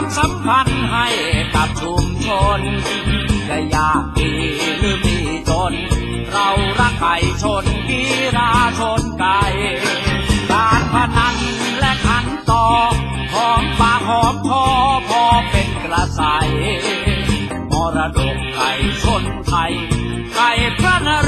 ทำสัมพันธ์ให้กับชุมชนจะยากดีหรือมีจน เรารักไก่ชนกีราชนไก่การพนันและขันต่อหอมปากหอมคอพอเป็นกระใสมรดกไก่ชนไทยไก่พระนร